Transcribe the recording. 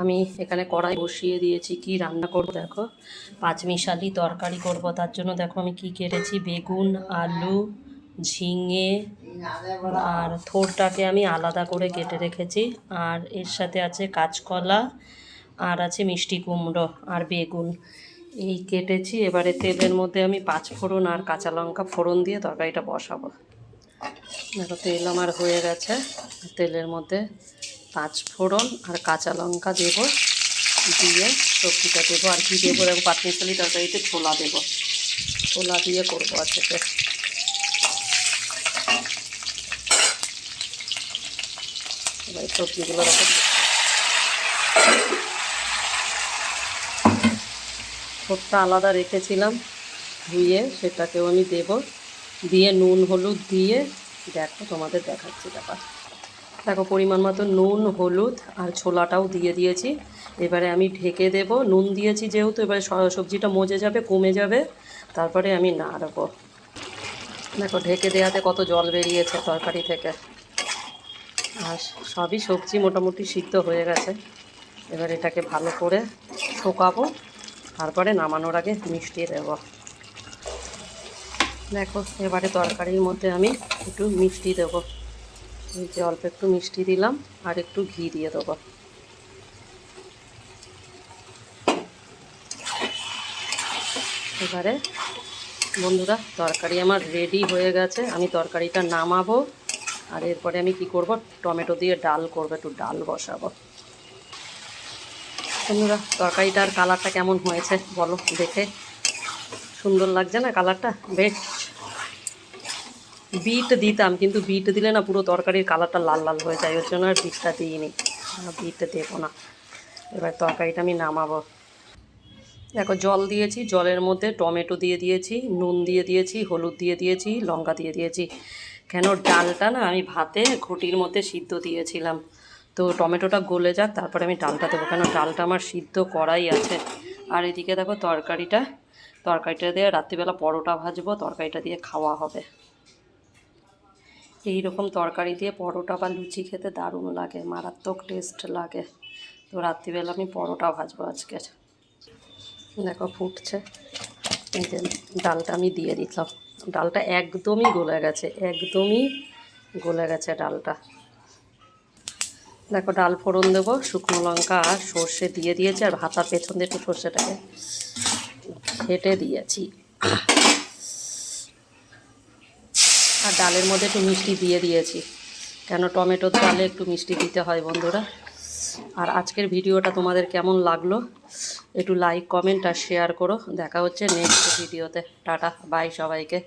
আমি এখানে কড়াই বসিয়ে দিয়েছি, কি রান্না করব দেখো। পাঁচমিশালি তরকারি করব, তার জন্য দেখো আমি কি কেটেছি, বেগুন, আলু, ঝিঙে আর থোরটাকে আমি আলাদা করে কেটে রেখেছি। আর এর সাথে আছে কাঁচকলা আর আছে মিষ্টি কুমড়ো আর বেগুন। এই কেটেছি, এবারে তেলের মধ্যে আমি পাঁচ ফোড়ন আর কাঁচা লঙ্কা ফোড়ন দিয়ে তরকারিটা বসাবো। দেখো তেল আমার হয়ে গেছে, তেলের মধ্যে পাঁচ ফোড়ন আর কাঁচা লঙ্কা দেব, দিয়ে সবজিটা দেবো, আর কি দেবো দেখো পাতমিশালি তরকারিতে ছোলা দেবো। ছোলা দিয়ে করব আজকে। এবার সবজিগুলো রকম আলাদা রেখেছিলাম, ধুয়ে সেটাকেও আমি দেব। দিয়ে নুন, হলুদ দিয়ে, দেখো তোমাদের দেখাচ্ছি ব্যাপার দেখো, পরিমাণ মতো নুন, হলুদ আর ছোলাটাও দিয়ে দিয়েছি। এবারে আমি ঢেকে দেব। নুন দিয়েছি যেহেতু, এবারে সবজিটা মজে যাবে, কমে যাবে। তারপরে আমি নাড়বো। দেখো, ঢেকে দেওয়াতে কত জল বেরিয়েছে তরকারি থেকে। আর সবই সবজি মোটামুটি সিদ্ধ হয়ে গেছে। এবার এটাকে ভালো করে শোকাবো। তারপরে নামানোর আগে মিষ্টি দেব। দেখো, এবারে তরকারির মধ্যে আমি একটু মিষ্টি দেবো। এই যে অল্প একটু মিষ্টি দিলাম আর একটু ঘি দিয়ে দেবো। এবারে বন্ধুরা, তরকারি আমার রেডি হয়ে গেছে। আমি তরকারিটা নামাবো আর এরপরে আমি কি করব? টমেটো দিয়ে ডাল করব, একটু ডাল বসাবো। বন্ধুরা, তরকারিটার কালারটা কেমন হয়েছে বলো দেখে? সুন্দর লাগছে না কালারটা বেশ বিট দিতাম, কিন্তু বিট দিলে না পুরো তরকারির কালারটা লাল লাল হয়ে যায় ওর জন্য আর বিটটা দিইনি। বিট দেবো না। এবার তরকারিটা আমি নামাবো। দেখো, জল দিয়েছি, জলের মধ্যে টমেটো দিয়ে দিয়েছি, নুন দিয়ে দিয়েছি, হলুদ দিয়ে দিয়েছি, লঙ্কা দিয়ে দিয়েছি। কেন, ডালটা না আমি ভাতে ঘটির মধ্যে সিদ্ধ দিয়েছিলাম। তো টমেটোটা গলে যাক, তারপরে আমি ডালটা দেবো। কেন, ডালটা আমার সিদ্ধ করাই আছে। আর এদিকে দেখো, তরকারিটা তরকারিটা দিয়ে রাত্রিবেলা পরোটা ভাজবো, তরকারিটা দিয়ে খাওয়া হবে। এই রকম তরকারি দিয়ে পরোটা বা লুচি খেতে দারুণ লাগে, মারাত্মক টেস্ট লাগে। তো রাত্রিবেলা আমি পরোটা ভাজবো আজকে। দেখো ফুটছে। এই যে ডালটা আমি দিয়ে দিতাম ডালটা একদমই গলে গেছে, একদমই গলে গেছে ডালটা। দেখো ডাল ফোড়ন দেবো, শুকনো লঙ্কা আর সর্ষে দিয়ে দিয়েছি, আর ভাতার পেছন দিয়ে একটু সর্ষেটাকে ঘেটে দিয়েছি। আর ডালের মধ্যে একটু মিষ্টি দিয়ে দিয়েছি। কেন টমেটোর ডালে একটু মিষ্টি দিতে হয় বন্ধুরা? আর আজকের ভিডিওটা তোমাদের কেমন লাগল? একটু লাইক কমেন্ট আর শেয়ার করো। দেখা হচ্ছে নেক্সট ভিডিওতে। টাটা বাই সবাইকে।